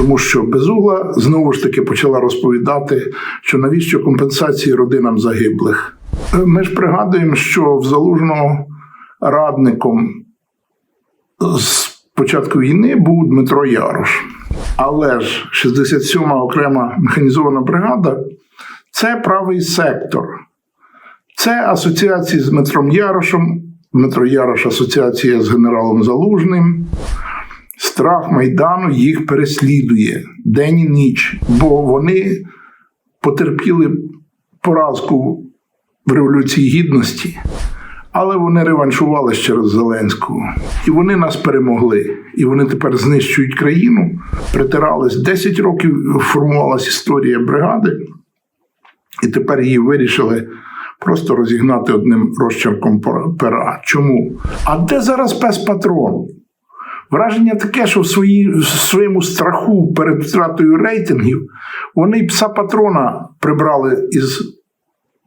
Тому що безугла знову ж таки почала розповідати, що навіщо компенсації родинам загиблих. Е, Ми ж пригадуємо, що в залужного радником з початку війни був Дмитро Ярош. Але ж 67-ма окрема механізована бригада це правий сектор. Це асоціації з Дмитром Ярошем, Дмитро Ярош асоціація з генералом Залужним. Страх Майдану їх переслідує день і ніч, бо вони потерпіли поразку в Революції Гідності, але вони реваншували через Зеленського. І вони нас перемогли. І вони тепер знищують країну. Притирались 10 років, формувалася історія бригади, і тепер її вирішили просто розігнати одним розчерком пера. Чому? А де зараз пес патрон? Враження таке, що в, свої, в своєму страху перед втратою рейтингів вони пса патрона прибрали із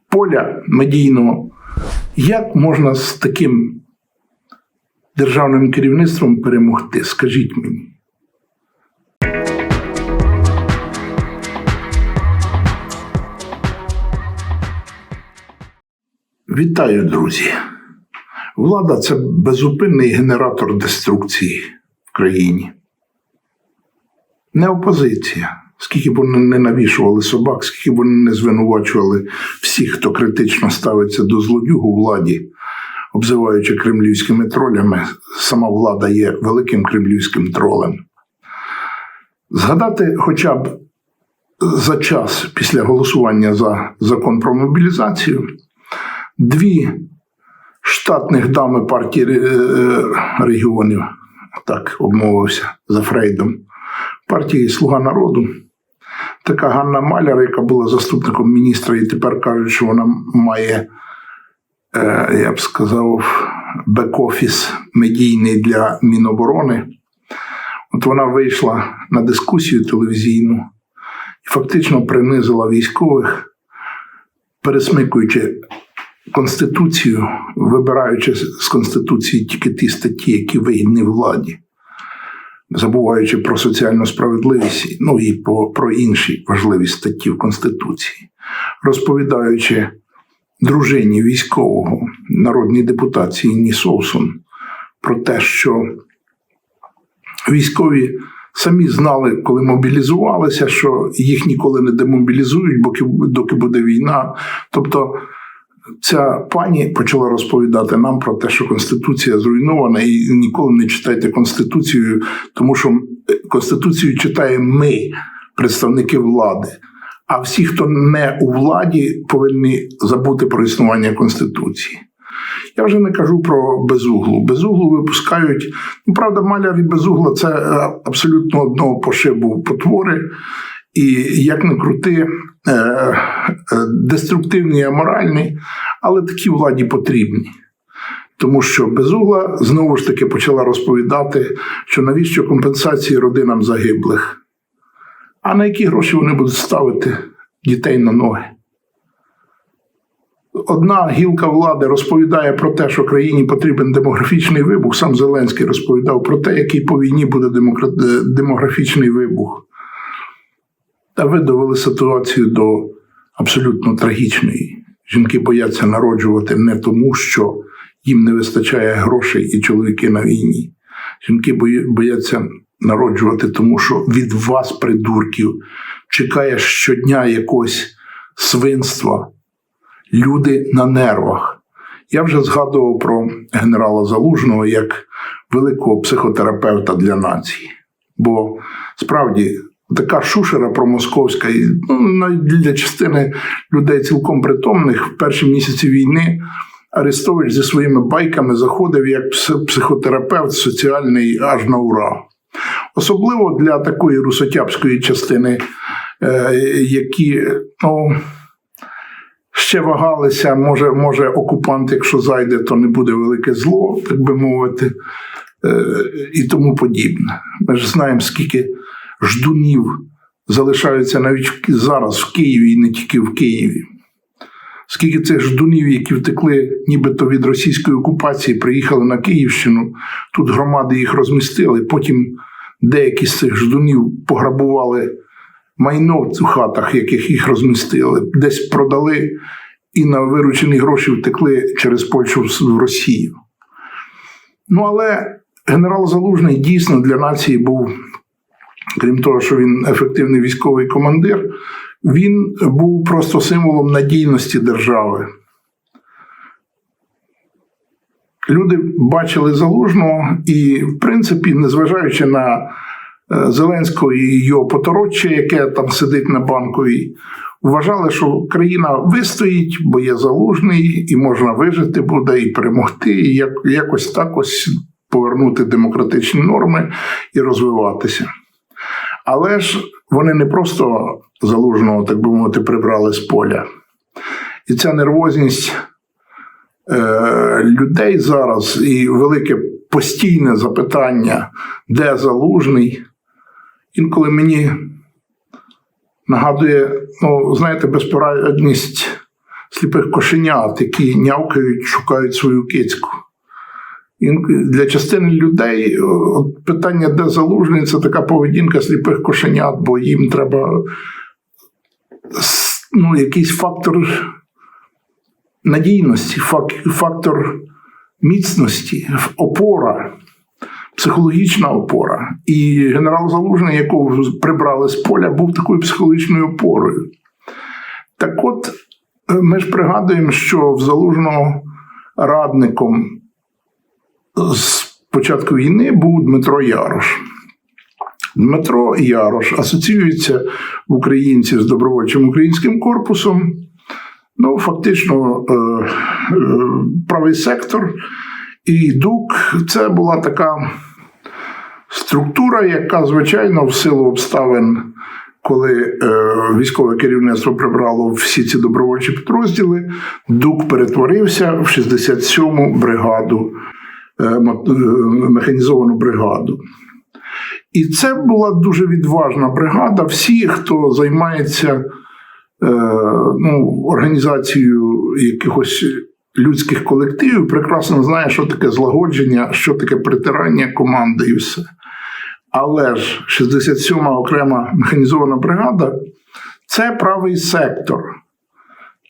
поля медійного. Як можна з таким державним керівництвом перемогти? Скажіть мені. Вітаю, друзі. Влада це безупинний генератор деструкції в країні. Не опозиція. Скільки б вони не навішували собак, скільки б вони не звинувачували всіх, хто критично ставиться до злодюгу владі, обзиваючи кремлівськими тролями, сама влада є великим кремлівським тролем. Згадати хоча б за час після голосування за закон про мобілізацію дві штатних дами партії е, регіонів, так обмовився за Фрейдом, партії Слуга народу. Така Ганна Маляр, яка була заступником міністра, і тепер кажуть, що вона має, е, я б сказав, бек-офіс медійний для Міноборони. От вона вийшла на дискусію телевізійну і фактично принизила військових, пересмикуючи Конституцію, вибираючи з Конституції тільки ті статті, які вигідні владі, забуваючи про соціальну справедливість, ну і про інші важливі статті в Конституції, розповідаючи дружині військового народній депутації Ні Совсон про те, що військові самі знали, коли мобілізувалися, що їх ніколи не демобілізують, доки буде війна. Тобто ця пані почала розповідати нам про те, що Конституція зруйнована, і ніколи не читайте Конституцію, тому що Конституцію читаємо ми, представники влади. А всі, хто не у владі, повинні забути про існування Конституції. Я вже не кажу про безуглу. Безуглу випускають. Ну, правда, маляр і безугла це абсолютно одного пошибу потвори. І як не крути, деструктивні, аморальні, але такі владі потрібні. Тому що безугла знову ж таки почала розповідати, що навіщо компенсації родинам загиблих, а на які гроші вони будуть ставити дітей на ноги. Одна гілка влади розповідає про те, що країні потрібен демографічний вибух. Сам Зеленський розповідав про те, який по війні буде демографічний вибух. Та ви довели ситуацію до абсолютно трагічної. Жінки бояться народжувати не тому, що їм не вистачає грошей і чоловіки на війні. Жінки бояться народжувати, тому що від вас, придурків, чекає щодня якогось свинства. Люди на нервах. Я вже згадував про генерала Залужного як великого психотерапевта для нації. Бо справді така шушера промосковська, ну, навіть для частини людей цілком притомних в перші місяці війни. Арестович зі своїми байками заходив як психотерапевт соціальний аж на ура. Особливо для такої русотяпської частини, е, які ну, ще вагалися, може, може, окупант, якщо зайде, то не буде велике зло, так би мовити, е, і тому подібне. Ми ж знаємо, скільки ждунів залишаються навіть зараз в Києві і не тільки в Києві. Скільки цих ждунів, які втекли нібито від російської окупації, приїхали на Київщину, тут громади їх розмістили, потім деякі з цих ждунів пограбували майно в хатах, яких їх розмістили, десь продали і на виручені гроші втекли через Польщу в Росію. Ну, але генерал Залужний дійсно для нації був, крім того, що він ефективний військовий командир, він був просто символом надійності держави. Люди бачили залужного і, в принципі, незважаючи на е, Зеленського і його потороччя, яке там сидить на банковій, вважали, що країна вистоїть, бо є залужний, і можна вижити буде, і перемогти, і як, якось так ось повернути демократичні норми і розвиватися. Але ж вони не просто залужного, так би мовити, прибрали з поля. І ця нервозність е, людей зараз і велике постійне запитання, де залужний, інколи мені нагадує, ну, знаєте, безпорадність сліпих кошенят, які нявкають, шукають свою кицьку. Для частини людей от, питання, де залужний, це така поведінка сліпих кошенят, бо їм треба ну, якийсь фактор надійності, фактор міцності, опора, психологічна опора. І генерал Залужний, якого прибрали з поля, був такою психологічною опорою. Так от, е, ми ж пригадуємо, що в Залужного радником з початку війни був Дмитро Ярош. Дмитро Ярош асоціюється в українців з добровольчим українським корпусом. Ну, фактично, е, е, правий сектор і ДУК це була така структура, яка, звичайно, в силу обставин, коли е, військове керівництво прибрало всі ці добровольчі підрозділи, ДУК перетворився в 67-му бригаду, механізовану бригаду. І це була дуже відважна бригада. Всі, хто займається е, ну, організацією якихось людських колективів, прекрасно знає, що таке злагодження, що таке притирання команди і все. Але ж 67-ма окрема механізована бригада це правий сектор.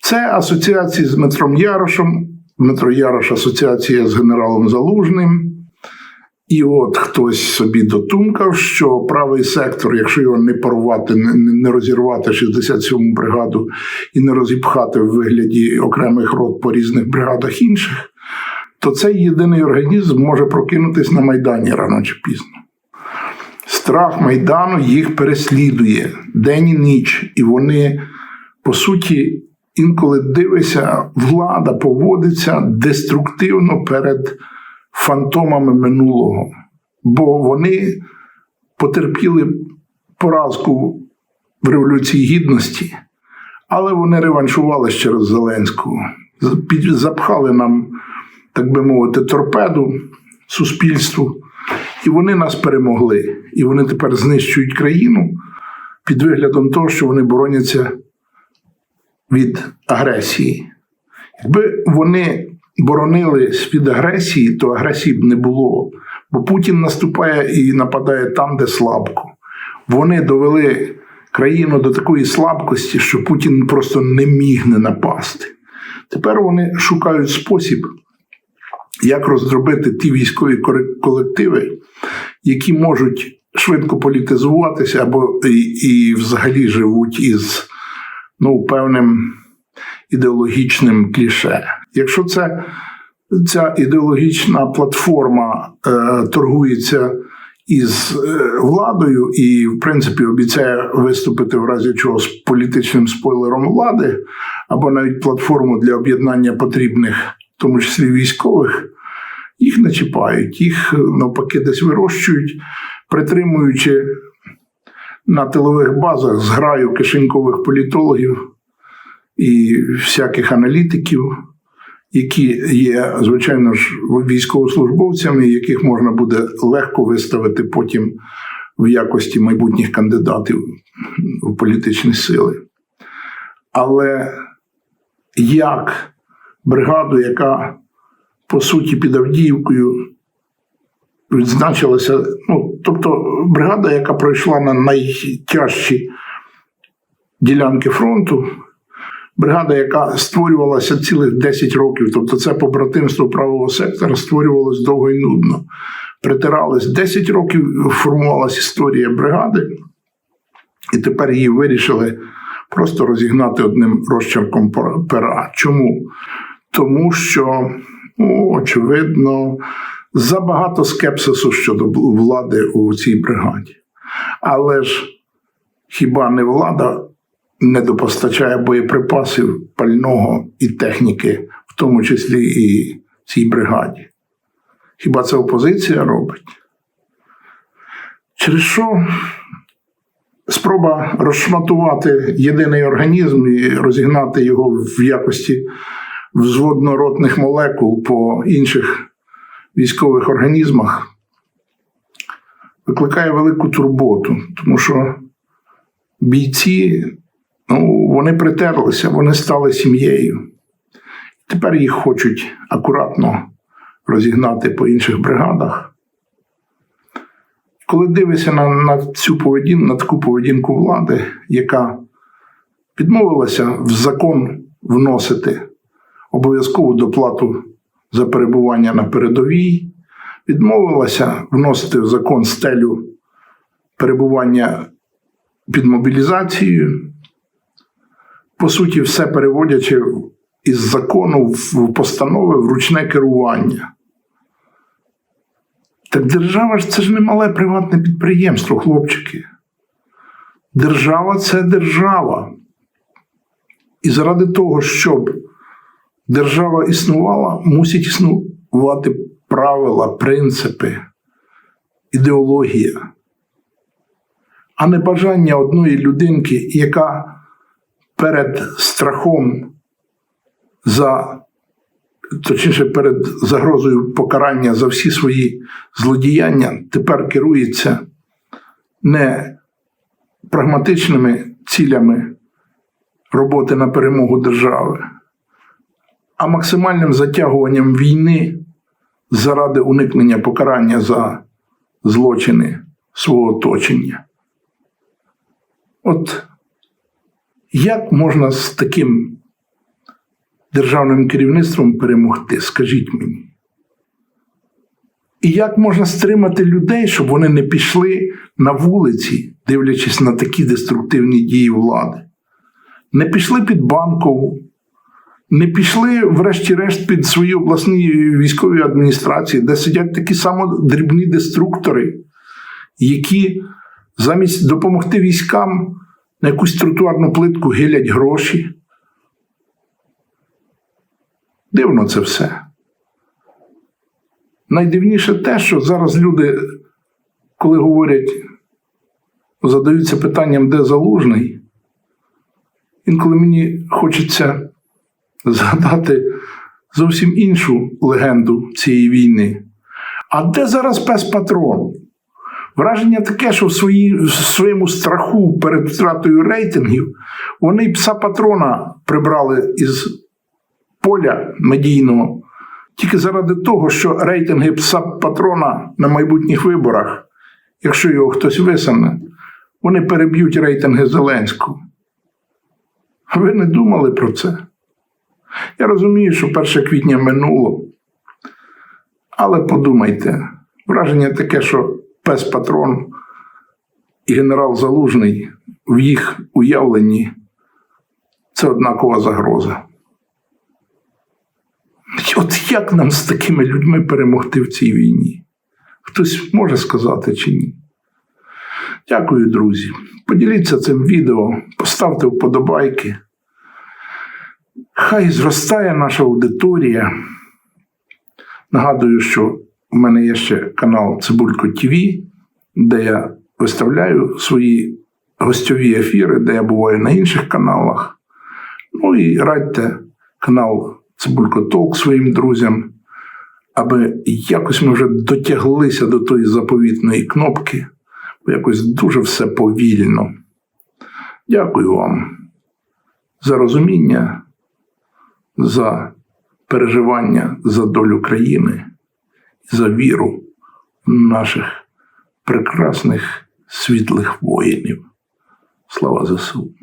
Це асоціації з Дмитром Ярошем. Дмитро Ярош асоціація з генералом Залужним. І от хтось собі дотумкав, що правий сектор, якщо його не порвати, не, розірвати 67-му бригаду і не розіпхати в вигляді окремих рот по різних бригадах інших, то цей єдиний організм може прокинутись на Майдані рано чи пізно. Страх Майдану їх переслідує день і ніч, і вони, по суті, інколи дивися, влада поводиться деструктивно перед фантомами минулого, бо вони потерпіли поразку в Революції Гідності, але вони реваншували через Зеленського, запхали нам, так би мовити, торпеду суспільству, і вони нас перемогли. І вони тепер знищують країну під виглядом того, що вони бороняться від агресії. Якби вони боронились від агресії, то агресії б не було. Бо Путін наступає і нападає там, де слабко. Вони довели країну до такої слабкості, що Путін просто не міг не напасти. Тепер вони шукають спосіб, як роздробити ті військові колективи, які можуть швидко політизуватися або і, і взагалі живуть із ну, певним ідеологічним кліше. Якщо це ця ідеологічна платформа е, торгується із е, владою і, в принципі, обіцяє виступити в разі чого з політичним спойлером влади, або навіть платформу для об'єднання потрібних, в тому числі військових, їх не чіпають, їх навпаки десь вирощують, притримуючи на тилових базах зграю кишенькових політологів і всяких аналітиків, які є, звичайно ж, військовослужбовцями, яких можна буде легко виставити потім в якості майбутніх кандидатів в політичні сили. Але як бригаду, яка по суті під Авдіївкою відзначилася, ну, тобто бригада, яка пройшла на найтяжчі ділянки фронту, бригада, яка створювалася цілих 10 років, тобто це побратимство правого сектора створювалось довго і нудно. Притирались 10 років, формувалася історія бригади, і тепер її вирішили просто розігнати одним розчерком пера. Чому? Тому що, ну, очевидно, забагато скепсису щодо влади у цій бригаді. Але ж хіба не влада не допостачає боєприпасів пального і техніки, в тому числі і цій бригаді? Хіба це опозиція робить? Через що спроба розшматувати єдиний організм і розігнати його в якості взводно-ротних молекул по інших військових організмах викликає велику турботу, тому що бійці ну, вони притерлися, вони стали сім'єю. Тепер їх хочуть акуратно розігнати по інших бригадах. Коли дивишся на на цю поведінку, на таку поведінку влади, яка відмовилася в закон вносити обов'язкову доплату за перебування на передовій, відмовилася вносити в закон стелю перебування під мобілізацією, по суті, все переводячи із закону в постанови в ручне керування. Так держава ж це ж не мале приватне підприємство, хлопчики. Держава це держава. І заради того, щоб держава існувала, мусить існувати правила, принципи, ідеологія, а не бажання одної людинки, яка перед страхом за точніше перед загрозою покарання за всі свої злодіяння, тепер керується не прагматичними цілями роботи на перемогу держави, а максимальним затягуванням війни заради уникнення покарання за злочини свого оточення. От як можна з таким державним керівництвом перемогти, скажіть мені. І як можна стримати людей, щоб вони не пішли на вулиці, дивлячись на такі деструктивні дії влади? Не пішли під банкову, не пішли, врешті-решт, під свої обласні військові адміністрації, де сидять такі само дрібні деструктори, які замість допомогти військам на якусь тротуарну плитку гилять гроші. Дивно це все. Найдивніше те, що зараз люди, коли говорять, задаються питанням, де залужний, інколи мені хочеться згадати зовсім іншу легенду цієї війни. А де зараз пес патрон? Враження таке, що в, свої, в своєму страху перед втратою рейтингів вони пса патрона прибрали із поля медійного тільки заради того, що рейтинги пса патрона на майбутніх виборах, якщо його хтось висане, вони переб'ють рейтинги Зеленського. Ви не думали про це? Я розумію, що 1 квітня минуло. Але подумайте, враження таке, що пес патрон і генерал Залужний в їх уявленні це однакова загроза. От як нам з такими людьми перемогти в цій війні? Хтось може сказати чи ні? Дякую, друзі. Поділіться цим відео, поставте вподобайки. Хай зростає наша аудиторія. Нагадую, що в мене є ще канал Цибулько ТВ, де я виставляю свої гостьові ефіри, де я буваю на інших каналах. Ну і радьте канал Цибулько Толк своїм друзям, аби якось ми вже дотяглися до тої заповітної кнопки, бо якось дуже все повільно. Дякую вам за розуміння, за переживання за долю країни, за віру наших прекрасних світлих воїнів. Слава ЗСУ!